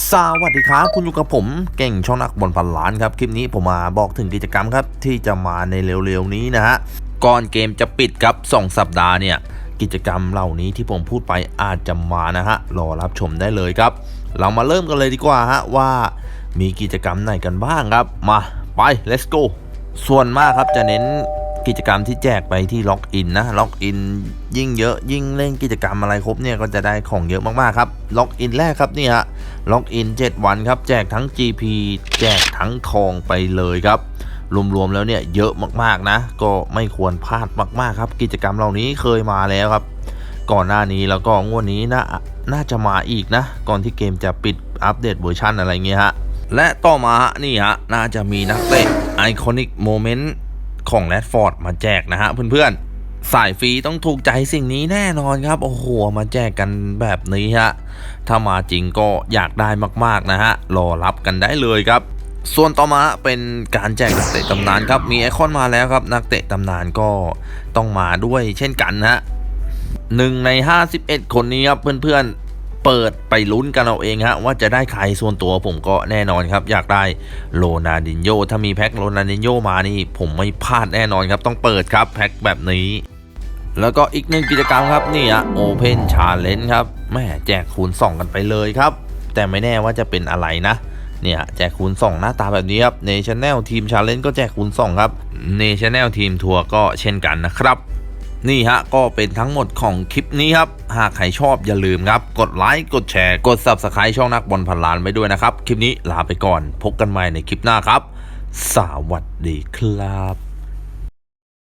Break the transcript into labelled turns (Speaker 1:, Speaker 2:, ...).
Speaker 1: สวัสดีครับ คุณอยู่กับผมเก่งช่องนักบอลพันล้านครับ คลิปนี้ผมมาบอกถึงกิจกรรมครับ ที่จะมาในเร็วๆนี้นะฮะ ก่อนเกมจะปิดครับ 2 สัปดาห์เนี่ย กิจกรรมเหล่านี้ที่ผมพูดไปอาจจะมานะฮะ รอรับชมได้เลยครับ เรามาเริ่มกันเลยดีกว่าฮะ ว่ามีกิจกรรมไหนกันบ้างครับ มาไป let's go ส่วนมากครับจะเน้นกิจกรรมที่แจกไปที่ล็อกอินนะล็อกอินยิ่งเยอะยิ่งเล่นกิจกรรมอะไรครบเนี่ยก็จะได้ของเยอะมากๆครับล็อกอินแรกครับนี่ฮะ ล็อกอิน 7 วันครับ แจกทั้ง GP แจกทั้งทองไปเลยครับ รวมๆแล้วเนี่ยเยอะมากๆนะ ก็ไม่ควรพลาดมากๆครับ กิจกรรมเหล่านี้เคยมาแล้วครับ ก่อนหน้านี้แล้วก็งวดนี้นะน่าจะมาอีกนะ ก่อนที่เกมจะปิดอัปเดตเวอร์ชันอะไรเงี้ยฮะ และต่อมานี่ฮะ น่าจะมีนักเตะไอคอนิกโมเมนต์ของแรดฟอร์ดมาแจกนะฮะเพื่อนๆ สายฟรีต้องถูกใจสิ่งนี้แน่นอนครับ โอ้โห มาแจกกันแบบนี้ฮะ ถ้ามาจริงก็อยากได้มาก ๆ นะฮะ รอรับกันได้เลยครับ ส่วนต่อมาเป็นการแจกนักเตะตำนานครับ มีไอคอนมาแล้วครับ นักเตะตำนานก็ต้องมาด้วยเช่นกันนะฮะหนึ่งใน 51 คนนี้ครับเพื่อนๆ เปิดไปลุ้นกันเอาเองฮะว่าจะได้ใครส่วนตัวผมก็แน่นอนครับ อยากได้โลนาดินโยถ้ามีแพ็คโลนาดินโยมานี่ ผมไม่พลาดแน่นอนครับ ต้องเปิดครับแพ็คแบบนี้ แล้วก็อีกหนึ่งกิจกรรมครับนี่ฮะโอเพนชาเลนจ์ครับแม่แจกคูณ2 กันไปเลยครับ แต่ไม่แน่ว่าจะเป็นอะไรนะเนี่ยแจกคูณ 2 หน้าตาแบบนี้ครับ National Team Challenge ก็แจกคูณ 2 ครับ National Team Tour ก็เช่นกันนะครับ นี่ฮะก็เป็นทั้งหมดของคลิปนี้ครับ หากใครชอบอย่าลืมครับ กดไลค์กดแชร์กด Subscribe ช่องนักบอลพันล้านไปด้วยนะครับ คลิปนี้ลาไปก่อน พบกันใหม่ในคลิปหน้าครับ สวัสดีครับ